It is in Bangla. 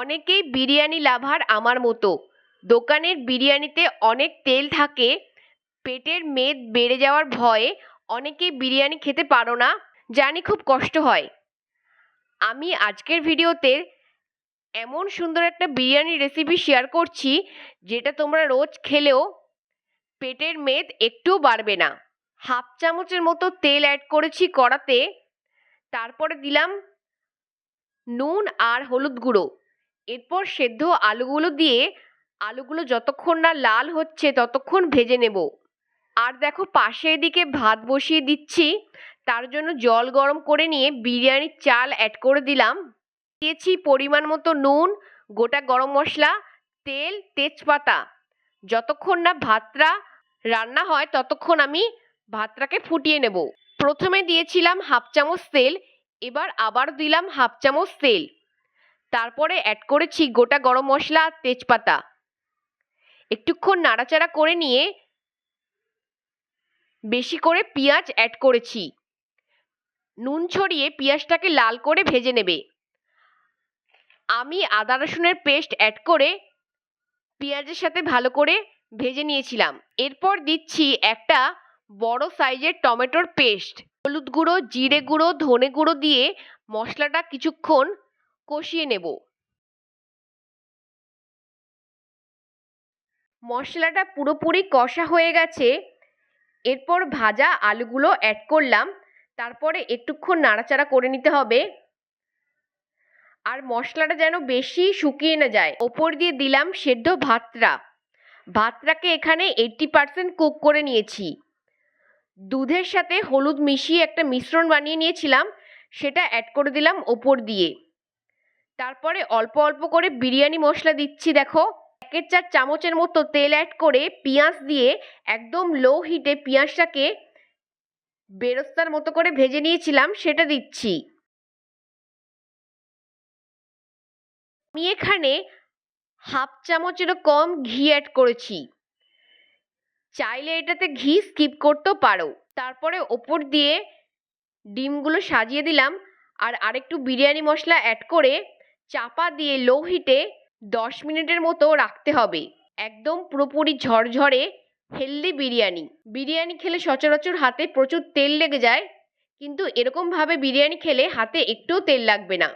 অনেকেই বিরিয়ানি লাভার আমার মতো। দোকানের বিরিয়ানিতে অনেক তেল থাকে, পেটের মেদ বেড়ে যাওয়ার ভয়ে অনেকেই বিরিয়ানি খেতে পারো না, জানি খুব কষ্ট হয়। আমি আজকের ভিডিওতে এমন সুন্দর একটা বিরিয়ানি রেসিপি শেয়ার করছি, যেটা তোমরা রোজ খেলেও পেটের মেদ একটুও বাড়বে না। হাফ চামচের মতো তেল অ্যাড করেছি কড়াতে, তারপরে দিলাম নুন আর হলুদ গুঁড়ো। এরপর সেদ্ধ আলুগুলো দিয়ে আলুগুলো যতক্ষণ না লাল হচ্ছে ততক্ষণ ভেজে নেব। আর দেখো পাশে এদিকে ভাত বসিয়ে দিচ্ছি, তার জন্য জল গরম করে নিয়ে বিরিয়ানির চাল অ্যাড করে দিলাম। দিয়েছি পরিমাণ মতো নুন, গোটা গরম মশলা, তেল, তেজপাতা। যতক্ষণ না ভাতটা রান্না হয় ততক্ষণ আমি ভাতটাকে ফুটিয়ে নেব। প্রথমে দিয়েছিলাম হাফ চামচ তেল, এবার আবার দিলাম হাফ চামচ তেল। তারপরে অ্যাড করেছি গোটা গরম মশলা আর তেজপাতা। একটুক্ষণ নাড়াচাড়া করে নিয়ে বেশি করে পেঁয়াজ অ্যাড করেছি। নুন ছড়িয়ে পেঁয়াজটাকে লাল করে ভেজে নেবে। আমি আদা রসুনের পেস্ট অ্যাড করে পেঁয়াজের সাথে ভালো করে ভেজে নিয়েছিলাম। এরপর দিচ্ছি একটা বড় সাইজের টমেটোর পেস্ট হলুদ গুঁড়ো, জিরে গুঁড়ো, ধনে গুঁড়ো দিয়ে মশলাটা কিছুক্ষণ কষিয়ে নেব। মশলাটা পুরোপুরি কষা হয়ে গেছে। এরপর ভাজা আলুগুলো অ্যাড করলাম। তারপরে একটুক্ষণ নাড়াচাড়া করে নিতে হবে। আর মশলাটা যেন বেশি শুকিয়ে না যায়। ওপর দিয়ে দিলাম সেদ্ধ ভাতটা। ভাতটাকে এখানে এইট্টি পারসেন্ট কুক করে নিয়েছি। দুধের সাথে হলুদ মিশিয়ে একটা মিশ্রণ বানিয়ে নিয়েছিলাম। সেটা অ্যাড করে দিলাম ওপর দিয়ে। তারপরে অল্প অল্প করে বিরিয়ানি মশলা দিচ্ছি, দেখো। একের চার চামচের মতো তেল অ্যাড করে পেঁয়াজ দিয়ে একদম লো হিটে পেঁয়াজটাকে বেরস্তার মতো করে ভেজে নিয়েছিলাম, সেটা দিচ্ছি। আমি এখানে হাফ চামচেরও কম ঘি অ্যাড করেছি। চাইলে এটাতে ঘি স্কিপ করতেও পারো। তারপরে ওপর দিয়ে ডিমগুলো সাজিয়ে দিলাম, আর আরেকটু বিরিয়ানি মশলা অ্যাড করে চাপা দিয়ে লো হিটে দশ মিনিটের মতো রাখতে হবে। একদম পুরোপুরি ঝরঝরে হেলদি বিরিয়ানি। বিরিয়ানি খেলে সচরাচর হাতে প্রচুর তেল লেগে যায়, কিন্তু এরকমভাবে বিরিয়ানি খেলে হাতে একটুও তেল লাগবে না।